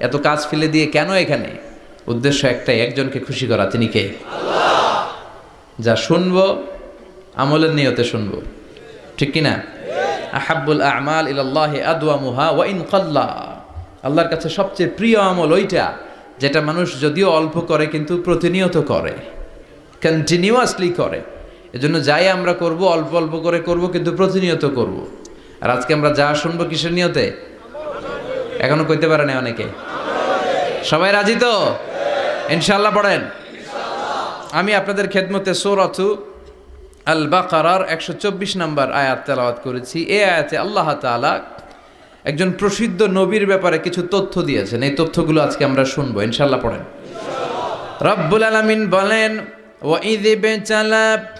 এত কাজ ফেলে দিয়ে কেন এখানে? উদ্দেশ্য একটাই, একজনকে খুশি করা। তিনি কে? যা শুনব, আমলের নিয়তে শুনব। ঠিক কিনা? আহাব্বুল আমাল ইলাল্লাহি আদওয়ামুহা ওয়া ইন কাল্লা। আল্লাহর কাছে সবচেয়ে প্রিয় আমল ওইটা, যেটা মানুষ যদিও অল্প করে, কিন্তু প্রতিনিয়ত করে। কন্টিনিউয়াসলি করে। এজন্য যাই আমরা করব, অল্প অল্প করে করব, কিন্তু প্রতিনিয়ত করব। আর আজকে আমরা যা শুনব কিসের নিয়তে? এখনও কইতে পারে না অনেকে। সবাই রাজি তো? ইনশাল্লাহ পড়েন। আমি আপনাদের খেদমতে সোরাথু আল বাকারার একশো চব্বিশ নম্বর আয়াত তেলাওয়াত করেছি। এ আয়াতে আল্লাহ তালা একজন প্রসিদ্ধ নবীর ব্যাপারে কিছু তথ্য দিয়েছেন। এই তথ্যগুলো আজকে আমরা শুনব। ইনশাল্লাহ পড়েন। রব্বুল আলমিন বলেন ওয়াঈদ বেচালাপ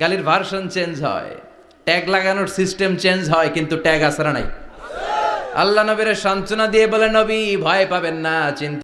গালির ভার্সন চেঞ্জ হয়। ট্যাগ লাগানোর সিস্টেম চেঞ্জ হয়, কিন্তু ট্যাগ আসারা নাই। আল্লাহ নবীর সান্ত্বনা দিয়ে বলে, নবী, ভয় পাবেন না, চিন্তা